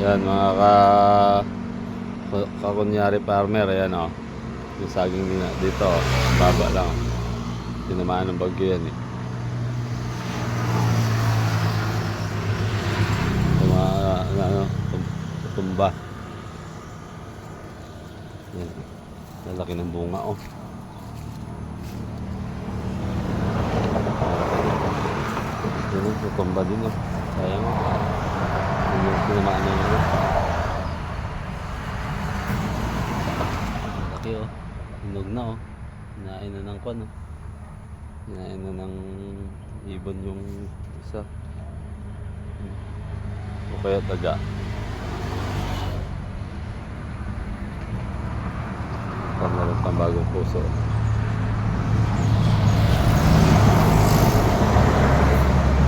Yan mga ka kakunyari farmer, ayan o. Yung saging nila dito, oh, baba lang. Tinamaan ng bagyo yan eh. Tuma, ano, tum- tumba. Yan. Lalaki ng bunga oh. Yan oh, tutumba din oh. Sayang oh. Tinamaan na yun. Laki oh. Hinog na oh. Hinain na ng kwan oh. Hinain na ng ibon yung isa. O kaya taga. Pamalit pang bagong puso.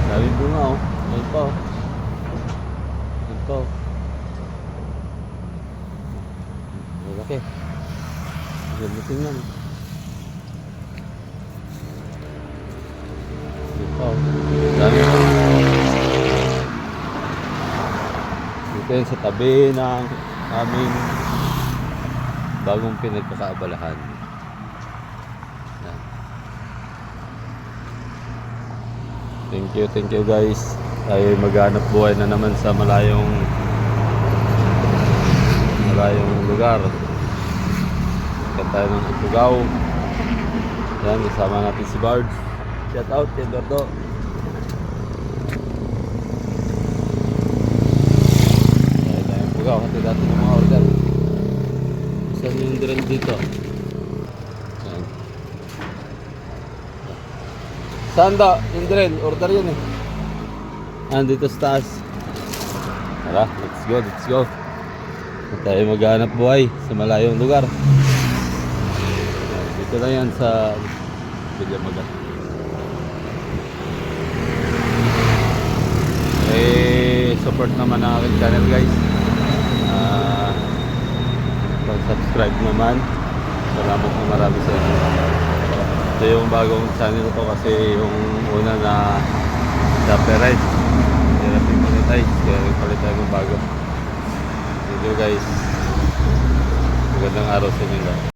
Dami bunga oh. Ayun pa oh. Oh. Malaki. Ganda tingnan. Oh. Dami Dito sa tabi ng aming bagong pinagkakaabalahan. Thank you, thank you guys. Tayo maghanap buhay na naman sa malayong malayong lugar. Ikat tayo ng Itugaw. Yan, kasama natin si Bard. Shout out, Eduardo. Tayo tayo Itugaw. Hati natin ng mga order. Saan yung drill dito? Yan. Saan daw? Yung. Order yun eh. Andito sa taas. Tara, let's go, let's go. Huwag tayo maghanap buhay sa malayong lugar. Dito lang yan sa Bilyamaga. Eh, support naman ang aking channel guys. Ah, pag-subscribe naman. Salamat na marami sa inyo. Ito yung bagong channel ko kasi yung una na copyright. Hirap yung monetize. Kaya palit tayo ng bago. You guys. Magandang araw sa inyo lahat.